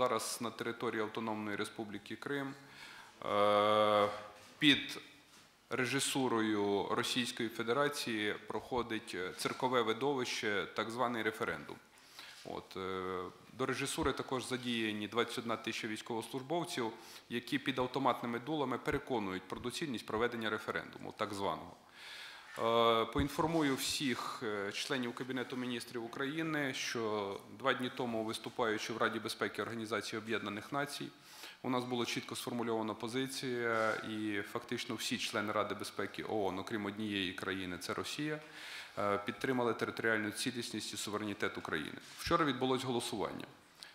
Зараз на території Автономної Республіки Крим е, під режисурою Російської Федерації проходить циркове видовище, так званий референдум. От, е, до режисури також задіяні 21 тисяча військовослужбовців, які під автоматними дулами переконують про доцільність проведення референдуму, так званого. Е, Поінформую всіх е, членів Кабінету міністрів України, що два дні тому, виступаючи в Раді безпеки Організації Об'єднаних Націй, у нас була чітко сформульована позиція, і фактично всі члени Ради безпеки ООН, окрім однієї країни, це Росія, е, підтримали територіальну цілісність і суверенітет України. Вчора відбулось голосування.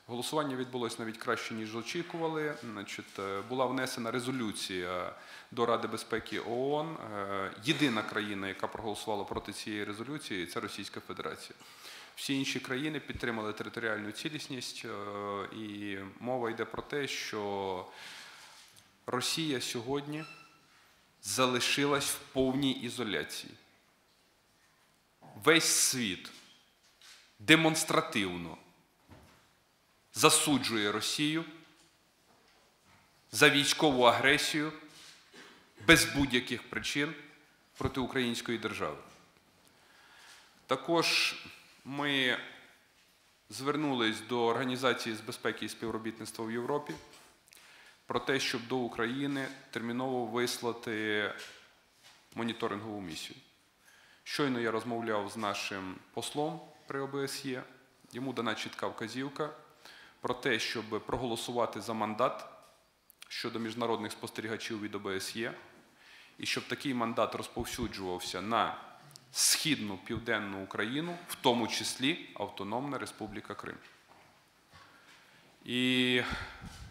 Голосування відбулось навіть краще, ніж очікували. Значить, е, була внесена резолюція до Ради безпеки ООН. Е, Єдина країна, яка проголосувала проти цієї резолюції, це Російська Федерація. Всі інші країни підтримали територіальну цілісність, е, і мова йде про те, що Росія сьогодні залишилась в повній ізоляції. Весь світ демонстративно засуджує Росію за військову агресію без будь-яких причин проти української держави. Також ми звернулись до Організації з безпеки і співробітництва в Європі про те, щоб до України терміново вислати моніторингову місію. Щойно я розмовляв з нашим послом при ОБСЄ. Йому дана чітка вказівка про те, щоб проголосувати за мандат щодо міжнародних спостерігачів від ОБСЄ, і щоб такий мандат розповсюджувався на східну південну Україну, в тому числі Автономна Республіка Крим. І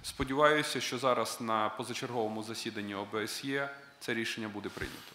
сподіваюся, що зараз на позачерговому засіданні ОБСЄ це рішення буде прийнято.